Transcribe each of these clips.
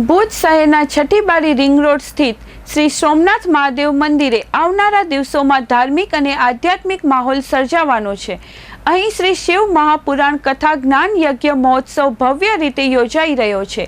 ભુજ શહેરના Chhathibari ring road સ્થિત શ્રી સોમનાથ મહાદેવ મંદિરે આવનારા દિવસોમાં ધાર્મિક અને આધ્યાત્મિક માહોલ સર્જાવાનો છે. અહીં શ્રી શિવ મહાપુરાણ કથા જ્ઞાન યજ્ઞ મહોત્સવ ભવ્ય રીતે યોજાઈ રહ્યો છે.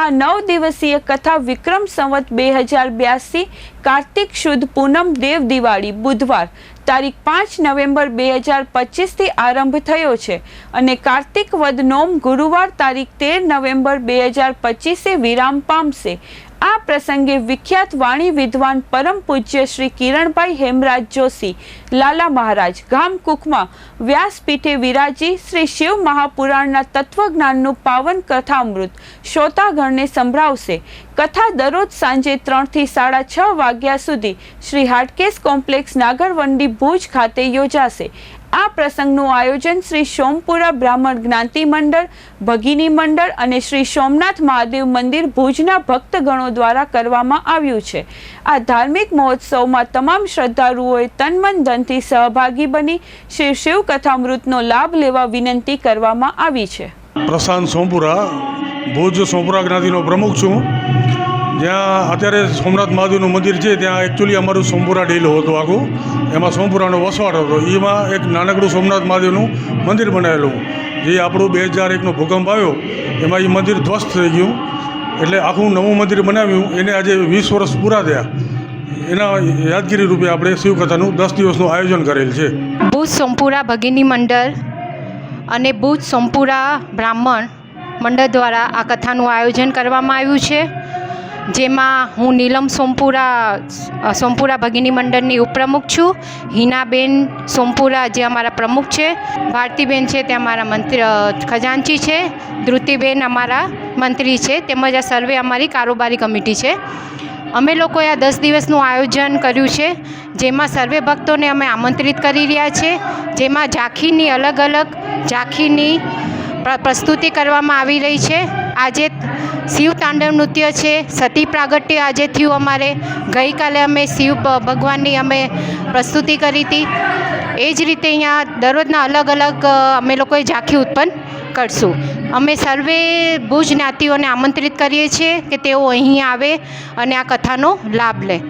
આ નવ દિવસીય કથા વિક્રમ સંવત બે હજાર બ્યાસી, કાર્તિક શુદ્ધ પૂનમ દેવ દિવાળી બુધવાર, તારીખ પાંચ નવેમ્બર બે હજાર પચીસથી આરંભ થયો છે અને કાર્તિક વદ નોમ ગુરુવાર તારીખ તેર નવેમ્બર બે હજાર પચીસે વિરામ પામશે. આ પ્રસંગે વિખ્યાત વાણી વિદ્વાન પરમ પૂજ્ય શ્રી કિરણભાઈ હેમરાજ જોશી, લાલા મહારાજ, ગામ કુકમાં વ્યાસપીઠે વિરાજી શ્રી શિવ મહાપુરાણના તત્વજ્ઞાનનું પાવન કથામૃત શ્રોતાગણને સંભળાવશે. કથા દરરોજ સાંજે ત્રણથી સાડા છ વાગ્યા સુધી શ્રી હાટકેશ કોમ્પ્લેક્સ, નાગરવંડી ભુજ ખાતે યોજાશે. આ પ્રસંગનું આયોજન શ્રી સોમપુરા બ્રાહ્મણ જ્ઞાતિ મંડળ, ભગીની મંડળ અને શ્રી સોમનાથ મહાદેવ મંદિર ભુજના ભક્તગણો દ્વારા કરવામાં આવ્યું છે. આ ધાર્મિક મહોત્સવમાં તમામ શ્રદ્ધાળુઓએ તનમન ધનથી સહભાગી બની શ્રી શિવ કથામૃતનો લાભ લેવા વિનંતી કરવામાં આવી છે. પ્રશાંત સોમપુરા, ભુજ સોમપુરા જ્ઞાતિનો પ્રમુખ છું. જ્યાં અત્યારે સોમનાથ મહાદેવનું મંદિર છે, ત્યાં એકચ્યુઅલી અમારું સોમપુરા ડેલો હતો આખું. એમાં સોમપુરાનો વસવાટ હતો. એમાં એક નાનકડું સોમનાથ મહાદેવનું મંદિર બનાવેલું. જે આપણું બે હજાર એકનો ભૂકંપ આવ્યો, એમાં એ મંદિર ધ્વસ્ત થઈ ગયું. એટલે આખું નવું મંદિર બનાવ્યું. એને આજે વીસ વર્ષ પૂરા થયા. એના યાદગીરી રૂપે આપણે શિવકથાનું દસ દિવસનું આયોજન કરેલ છે. ભુજ સોમપુરા ભગિની મંડળ અને ભુજ સોમપુરા બ્રાહ્મણ મંડળ દ્વારા આ કથાનું આયોજન કરવામાં આવ્યું છે. જેમાં હું નીલમ સોમપુરા સોમપુરા ભગિની મંડળની ઉપપ્રમુખ છું. હિનાબેન સોમપુરા જે અમારા પ્રમુખ છે. ભારતીબેન છે તે અમારા મંત્રી ખજાનચી છે. ધૃતિબેન અમારા મંત્રી છે. તેમજ આ સર્વે અમારી કારોબારી કમિટી છે. અમે લોકોએ આ દસ દિવસનું આયોજન કર્યું છે, જેમાં સર્વે ભક્તોને અમે આમંત્રિત કરી રહ્યા છે. જેમાં ઝાંખીની અલગ અલગ ઝાંખીની પ્રસ્તુતિ કરવામાં આવી રહી છે. આજે શિવ તાંડવ નૃત્ય છે, સતી પ્રાગટ્ય આજે થયું અમારે. ગઈકાલે અમે શિવ ભગવાનની અમે પ્રસ્તુતિ કરી હતી. એ જ રીતે અહીંયા દરરોજના અલગ અલગ અમે લોકોએ ઝાંખી ઉત્પન્ન કરશું. અમે સર્વે ભુજ જ્ઞાતિઓને આમંત્રિત કરીએ છીએ કે તેઓ અહીં આવે અને આ કથાનો લાભ લે.